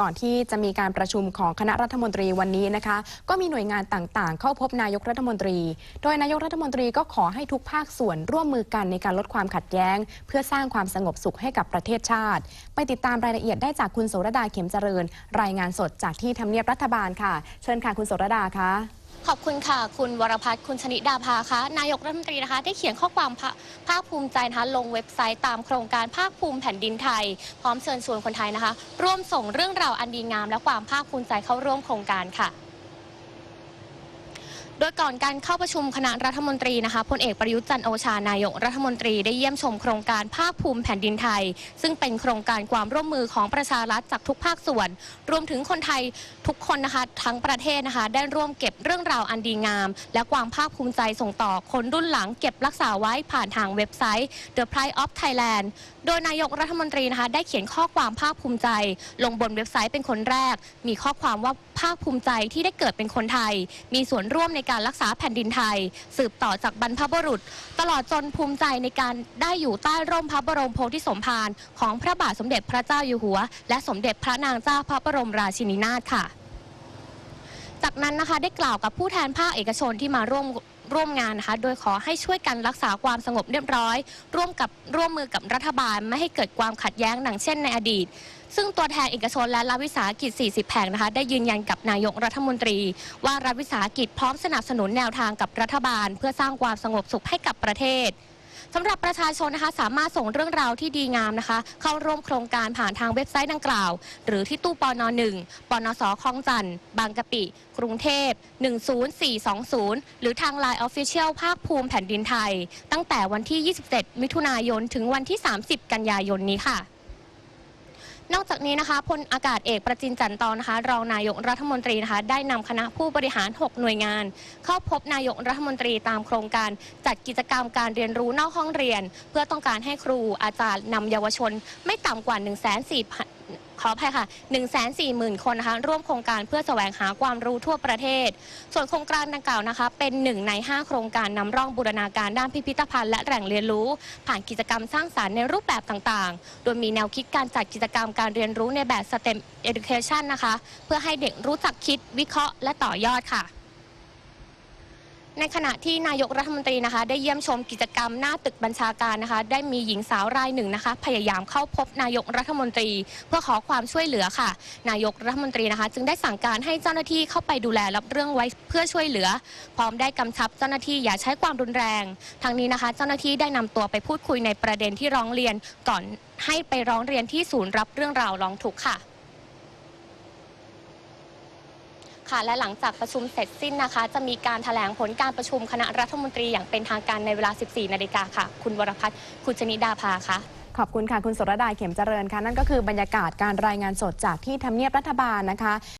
ก่อนที่จะมีการประชุมของคณะรัฐมนตรีวันนี้นะคะ ก็มีหน่วยงานต่างๆ เข้าพบนายกรัฐมนตรี โดยนายกรัฐมนตรีก็ขอให้ทุกภาคส่วนร่วมมือกันในการลดความขัดแย้ง เพื่อสร้างความสงบสุขให้กับประเทศชาติ ไปติดตามรายละเอียดได้จากคุณโสรดาเข็มเจริญ รายงานสดจากที่ทำเนียบรัฐบาลค่ะ เชิญค่ะคุณโสรดาค่ะ ขอบคุณค่ะ คุณวรพัฒน์คุณชนิดาภาคะนายกรัฐมนตรีนะคะ ได้เขียนข้อความภาภาคภูมิใจนะคะลงเว็บไซต์ตามโครงการภาคภูมิแผ่นดินไทย พร้อมเชิญชวนคนไทยนะคะ ร่วมส่งเรื่องราวอันดีงาม และความภาคภูมิใจเข้าร่วมโครงการค่ะ โดยก่อนการเข้าประชุมคณะรัฐมนตรีนะคะพลเอกประยุทธ์จันโอชานายกรัฐมนตรีได้เยี่ยมชมโครงการภาคภูมิแผ่นดินไทย ซึ่งเป็นโครงการความร่วมมือของประชารัฐจากทุกภาคส่วน รวมถึงคนไทยทุกคนนะคะทั้งประเทศนะคะ ได้ร่วมเก็บเรื่องราวอันดีงาม และความภาคภูมิใจส่งต่อคนรุ่นหลังเก็บรักษาไว้ผ่านทางเว็บไซต์ The Pride of Thailand โดยนายกรัฐมนตรีนะคะได้เขียนข้อความภาคภูมิใจ ลงบนเว็บไซต์เป็นคนแรก มีข้อความว่าภาคภูมิใจที่ได้เกิดเป็นคนไทย มีส่วนร่วมในการรักษาแผ่นดินไทย สืบต่อจากบรรพบุรุษ ตลอดจนภูมิใจในการได้อยู่ใต้ร่มพระบรมโพธิสมภารของพระบาทสมเด็จพระเจ้าอยู่หัว และสมเด็จพระนางเจ้าพระบรมราชินีนาถค่ะ จากนั้นนะคะได้กล่าวกับผู้แทนภาคเอกชนที่มาร่วม ร่วมงานนะคะ โดยขอให้ช่วยกันรักษาความสงบเรียบร้อย ร่วมกับร่วมมือกับรัฐบาลไม่ให้เกิดความขัดแย้งหนังเช่นในอดีต ซึ่งตัวแทนเอกชนและรัฐวิสาหกิจ 40แห่งนะคะ ได้ยืนยันกับนายกรัฐมนตรี ว่ารัฐวิสาหกิจพร้อมสนับสนุนแนวทางกับรัฐบาล เพื่อสร้างความสงบสุขให้กับประเทศ สำหรับประชาชนนะคะสามารถส่งเรื่องราวที่ดีงามนะคะ เข้าร่วมโครงการผ่านทางเว็บไซต์ดังกล่าว หรือที่ตู้ปอน1ปนสคลองจันทร์บางกะปิ กรุงเทพ 10420 หรือทาง Line Official ภาคภูมิแผ่นดินไทย ตั้งแต่วันที่ 27 มิถุนายนถึงวันที่ 30 กันยายนนี้ค่ะ นอกจากนี้นะคะพลอากาศเอกประจินจันทร์ตอนนะคะ รองนายกรัฐมนตรีนะคะ ได้นำคณะผู้บริหาร 6 หน่วยงาน เข้าพบนายกรัฐมนตรีตามโครงการจัดกิจกรรมการเรียนรู้นอกห้องเรียน เพื่อต้องการให้ครูอาจารย์นำเยาวชน ไม่ต่ำกว่า1 4 0 0 0 ขออภัยค่ะ1 4 0 0 0 0 คนนะคะร่วมโครงการเพื่อแสวงหาความรู้ทั่วประเทศ ส่วนโครงการดังกล่าวนะคะ เป็นหนึ่งใน 5 โครงการนำร่องบูรณาการด้านพิพิธภัณฑ์และแหล่งเรียนรู้ ผ่านกิจกรรมสร้างสารรค์ในรูปแบบต่างๆ โดยมีแนวคิดการจัดกิจกรรมการเรียนรู้ในแบบ STEM Education นะคะ เพื่อให้เด็กรู้จักคิดวิเคราะห์และต่อยอดค่ะ ในขณะที่นายกรัฐมนตรีนะคะ ได้เยี่ยมชมกิจกรรมหน้าตึกบัญชาการนะคะ ได้มีหญิงสาวรายหนึ่งนะคะ พยายามเข้าพบนายกรัฐมนตรี เพื่อขอความช่วยเหลือค่ะ นายกรัฐมนตรีนะคะ จึงได้สั่งการให้เจ้าหน้าที่เข้าไปดูแลรับเรื่องไว้เพื่อช่วยเหลือ พร้อมได้กำชับเจ้าหน้าที่อย่าใช้ความรุนแรงทั้งนี้นะคะ เจ้าหน้าที่ได้นำตัวไปพูดคุยในประเด็นที่ร้องเรียน ก่อนให้ไปร้องเรียนที่ศูนย์รับเรื่องราวร้องทุกข์ค่ะ ค่ะ และหลังจากประชุมเสร็จสิ้นนะคะ จะมีการแถลงผลการประชุมคณะรัฐมนตรีอย่างเป็นทางการในเวลา 14 นาฬิกาค่ะ คุณวรพัฒน์คุณชนิดาภาค่ะขอบคุณค่ะ คุณสรดาเข็มเจริญค่ะ นั่นก็คือบรรยากาศการรายงานสดจากที่ทำเนียบรัฐบาลนะคะ